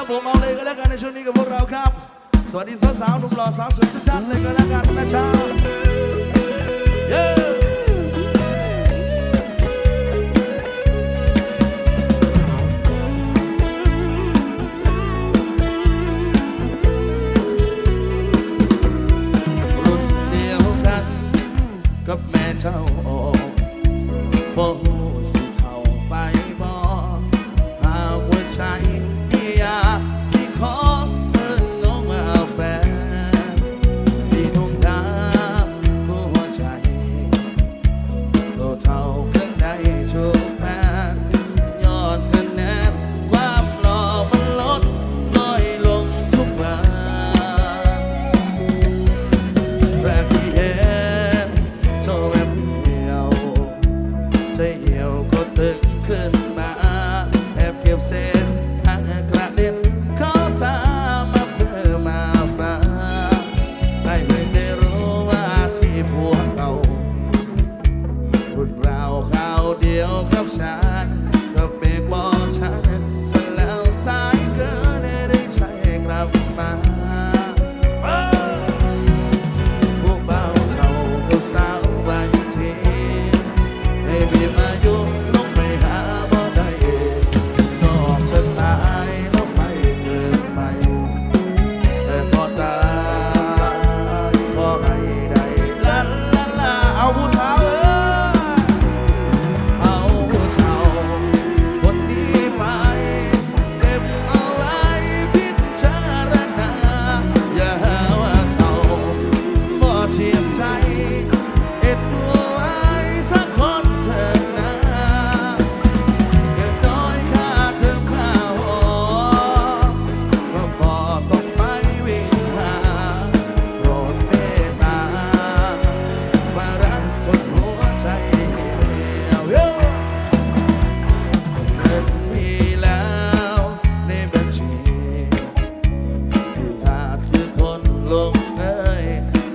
คับผมเอาเลยก็แล้วกันในช่วงนี้กับพวกเราครับ สวัสดีสาวสาวหนุ่มหล่อสาวสวยทุกท่านเลยก็แล้วกันนะชาวเย้รุ่นเดียวกันกับแม่เจ้าออกบอ รุ่นราวคราวเดียวกับฉัน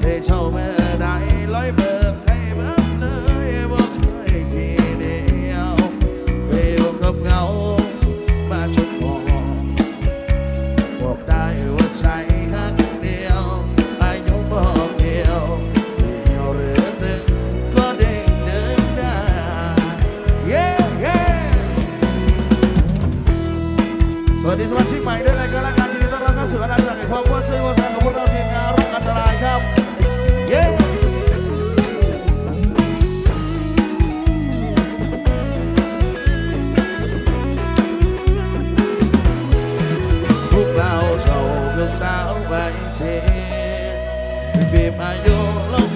để cho mơ đại lối bờ hay mất nơi một thời khi để yêu yêu không ngâu mà chút bỏ một đại hoa cháy hát điều ai nhung bỏ nhiều sự nhiều rửa từng có định nước đã yeah yeah. สวัสดีสมาชิกใหม่ด้วยเลยก็แล้วกัน สาวไว้เทบีบอายุลง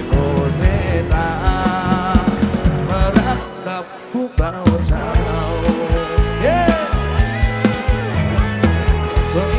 before.